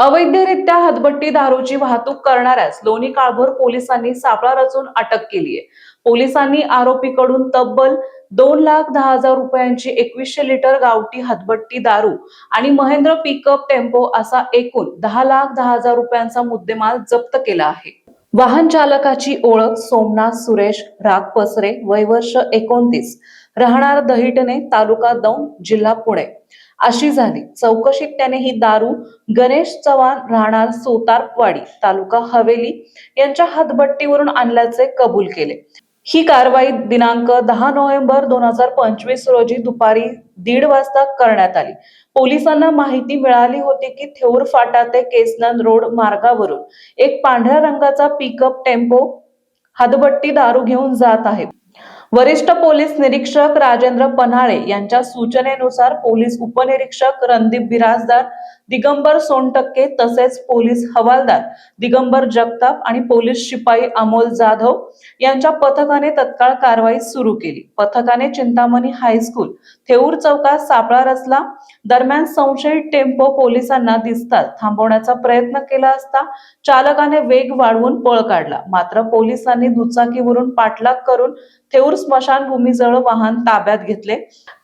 अवैधरित्या हदबट्टी दारूची वाहतूक करणाऱ्यास लोणी काळभोर पोलिसांनी सापळा रचून अटक केली आहे. पोलिसांनी आरोपीकडून तब्बल दोन लाख दहा हजार रुपयांची एकवीसशे लिटर गावठी हदबट्टी दारू आणि महेंद्र पिकअप टेम्पो असा एकूण दहा लाख दहा हजार रुपयांचा मुद्देमाल जप्त केला आहे. वाहन चालकाची ओळख सोमनाथ सुरेश राग पसरे वय वर्ष एकोणतीस. राहणार दहिटणे तालुका दौंड जिल्हा पुणे. अशी झाली. चौकशीत त्याने ही दारू गणेश चव्हाण राहणार सोतारवाडी तालुका हवेली यांच्या हातभट्टीवरून आणल्याचे कबूल केले. ही कारवाई दिनांक दहा नोव्हेंबर दोन हजार पंचवीस रोजी दुपारी दीड वाजता करण्यात आली. पोलिसांना माहिती मिळाली होती की थेऊर फाटा ते केसनन रोड मार्गावरून एक पांढऱ्या रंगाचा पिकअप टेम्पो हातभट्टी दारू घेऊन जात आहे. वरिष्ठ पोलीस निरीक्षक राजेंद्र पन्हाळे यांच्या सूचनेनुसार पोलीस उपनिरीक्षक रणदीप बिराजदार दिगंबर सोनटक्के तसेच पोलीस हवालदार दिगंबर जगताप आणि पोलीस शिपाई अमोल जाधव यांच्या पथकाने तत्काळ कारवाई सुरू केली. पथकाने चिंतामणी हायस्कूल थेऊर चौकात सापळा रचला. दरम्यान संशयित टेम्पो पोलिसांना दिसतात. थांबवण्याचा प्रयत्न केला असता चालकाने वेग वाढवून पळ काढला. मात्र पोलिसांनी दुचाकीवरून पाठलाग करून थेऊर स्मशानभूमीजवळ वाहन ताब्यात घेतले.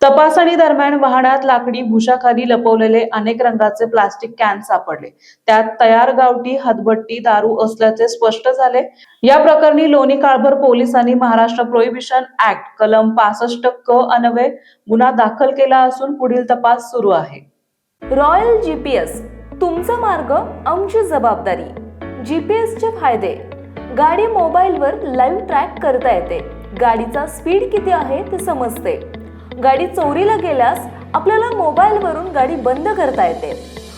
तपासणी दरम्यान वाहनात लाकडी भुशाखाली लपवलेले अनेक रंगाचे प्लास्टिक कॅन सापडले. त्यात तयार गावठी हातभट्टी दारू असल्याचे स्पष्ट झाले. या प्रकरणी लोणी काळभर पोलिसांनी महाराष्ट्र प्रोहिबिशन ऍक्ट कलम पासष्ट क अनवे गुन्हा दाखल केला असून पुढील तपास सुरू आहे. रॉयल जीपीएस तुमचा मार्ग आमची जबाबदारी. जीपीएसचे फायदे. गाडी मोबाईलवर लाईव्ह ट्रॅक करता येते. गाडीचा स्पीड किती आहे ते समजते. गाडी चोरीला गेल्यास आपल्याला मोबाईलवरून गाडी बंद करता येते.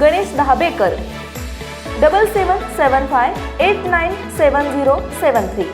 Ganesh Dahabekar. Double seven seven five eight nine seven zero seven three